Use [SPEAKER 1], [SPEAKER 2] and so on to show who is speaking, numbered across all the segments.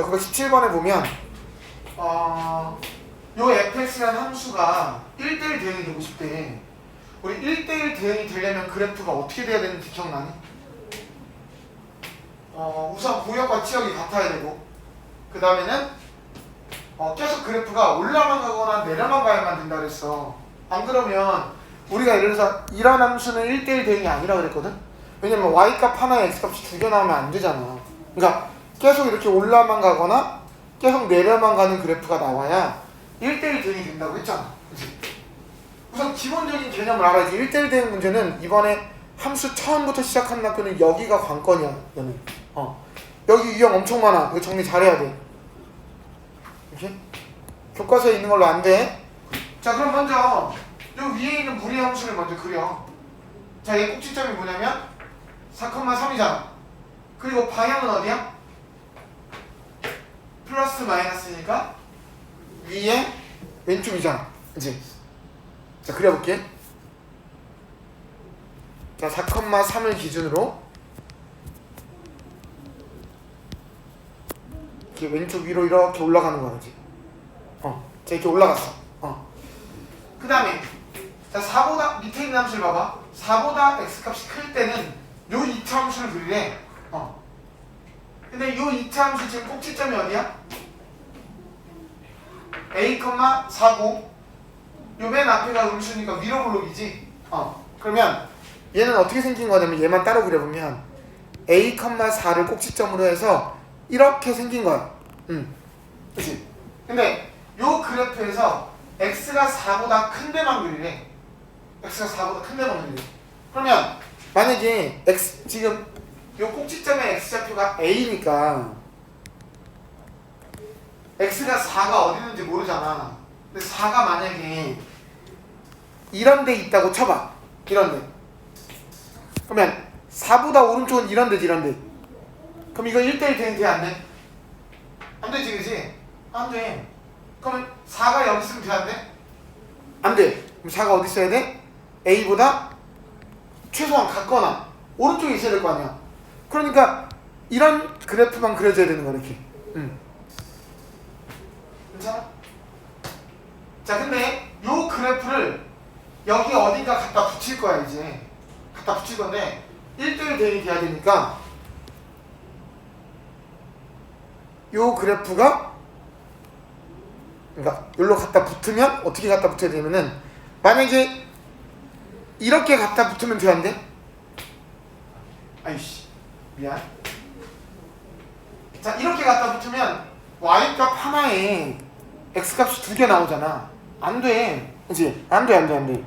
[SPEAKER 1] 자, 917번에 보면 어, 요 fx라는 함수가 1대1 대응이 되고 싶대. 우리 1대1 대응이 되려면 그래프가 어떻게 돼야 되는지 기억나니? 어, 우선 고역과 치역이 같아야 되고 그 다음에는 어, 계속 그래프가 올라만 가거나 내려만 가야만 된다 그랬어. 안 그러면 우리가 예를 들어서 이런 함수는 1대1 대응이 아니라 그랬거든? 왜냐면 y값 하나에 x값이 두 개 나오면 안 되잖아. 그러니까 계속 이렇게 올라만 가거나 계속 내려만 가는 그래프가 나와야 1대1 대응이 된다고 했잖아. 우선 기본적인 개념을 알아야지. 1대1 대응 문제는 이번에 함수 처음부터 시작한 학교는 여기가 관건이야. 어. 여기 유형 엄청 많아. 이거 정리 잘해야 돼. 이렇게? 교과서에 있는 걸로 안 돼. 자, 그럼 먼저 요 위에 있는 무리 함수를 먼저 그려. 자, 얘 꼭지점이 뭐냐면 4,3이잖아. 그리고 방향은 어디야? 플러스 마이너스니까 위에 왼쪽이잖아. 그치? 자, 그려볼게. 자, 4,3을 기준으로 이렇게 왼쪽 위로 이렇게 올라가는 거야, 그지? 어, 자, 이렇게 올라갔어. 어. 그 다음에, 자, 4보다, 밑에 있는 함수를 봐봐. 4보다 x값이 클 때는 요 2차 함수를 그리래. 어. 근데 요 2차 함수 지금 꼭지점이 어디야? A, 4고 요맨 앞에가 음수니까 위로 블록이지. 어. 그러면 얘는 어떻게 생긴 거냐면 얘만 따로 그려보면 a, 4를 꼭지점으로 해서 이렇게 생긴 거야. 음. 그치? 근데 요 그래프에서 x가 4보다 큰 데만 그리래. x가 4보다 큰 데만 그리래. 그러면 만약에 x 지금 요 꼭지점의 x좌표가 a니까 x가 4가 어디 있는지 모르잖아. 근데 4가 만약에 이런 데 있다고 쳐봐. 이런 데. 그러면 4보다 오른쪽은 이런 데지 이런 데. 그럼 이거 1대1 대응 돼? 안 돼? 안 되지 그지? 안 돼. 그러면 4가 여기 있으면 돼? 안 돼? 안 돼. 그럼 4가 어디 있어야 돼? A보다 최소한 같거나 오른쪽에 있어야 될 거 아니야. 그러니까 이런 그래프만 그려줘야 되는 거야 이렇게. 응. 괜찮아? 자 근데 요 그래프를 여기 어딘가 갖다 붙일 거야 이제. 갖다 붙일 건데 1대1 대응이 돼야 되니까 요 그래프가 그러니까 여기로 갖다 붙으면 어떻게 갖다 붙여야 되냐면은 만약에 이렇게 갖다 붙으면 돼? 아이씨 미안 자 이렇게 갖다 붙으면 y값 하나에 x값이 두 개 나오잖아 안 돼 그치? 안돼 안 돼 안 돼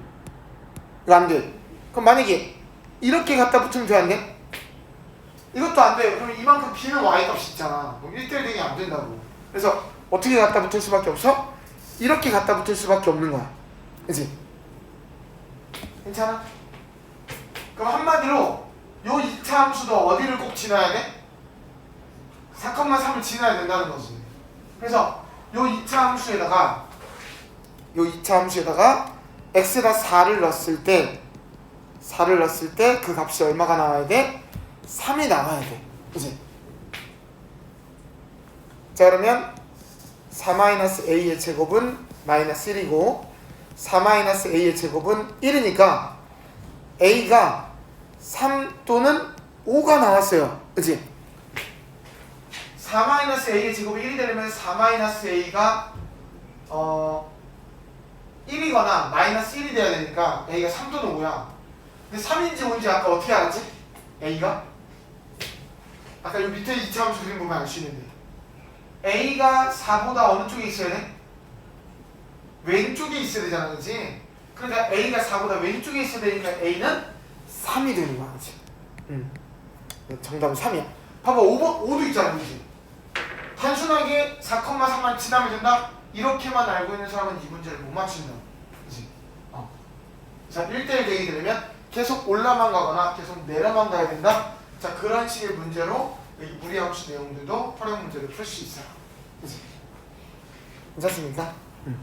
[SPEAKER 1] 이거 안 돼 그럼 만약에 이렇게 갖다 붙으면 돼안 돼? 이것도 안 돼요. 그럼 이만큼 비는 y값이 있잖아. 그럼 1대1 대응이 안 된다고. 그래서 어떻게 갖다 붙을 수밖에 없어? 이렇게 갖다 붙을 수밖에 없는 거야. 그치? 괜찮아? 그럼 한마디로 요 2차 함수도 어디를 꼭 지나야 돼? 4,3을 지나야 된다는 거지. 그래서 요 2차 함수에다가 요 2차 함수에다가 x에다 4를 넣었을 때 4를 넣었을 때 그 값이 얼마가 나와야 돼? 3이 나와야 돼. 그지? 자 그러면 4-a의 제곱은 마이너스 1이고 4-a의 제곱은 1이니까 a가 3 또는 5가 나왔어요. 그지? 4-a의 제곱이 1이 되려면 4-a가 어 1이거나 마이너스 1이 돼야 되니까 a가 3 또는 5야. 근데 3인지 5인지 아까 어떻게 알았지? a가? 아까 이 밑에 2차 함수 그림 보면 알 수 있는데 A가 4보다 어느 쪽에 있어야 돼? 왼쪽에 있어야 되잖아 그치? 그러니까 A가 4보다 왼쪽에 있어야 되니까 A는 3이 되는 거야 그치? 응. 정답은 3이야 봐봐 5번, 5도 있잖아 그치? 단순하게 4,3만 지나면 된다? 이렇게만 알고 있는 사람은 이 문제를 못 맞춘다 그치? 어. 자 1대1 되게 되면 계속 올라만 가거나 계속 내려만 가야 된다 자 그런 식의 문제로 이 무리함수 내용들도 활용 문제를 풀 수 있어요. 그치? 괜찮습니까? 응.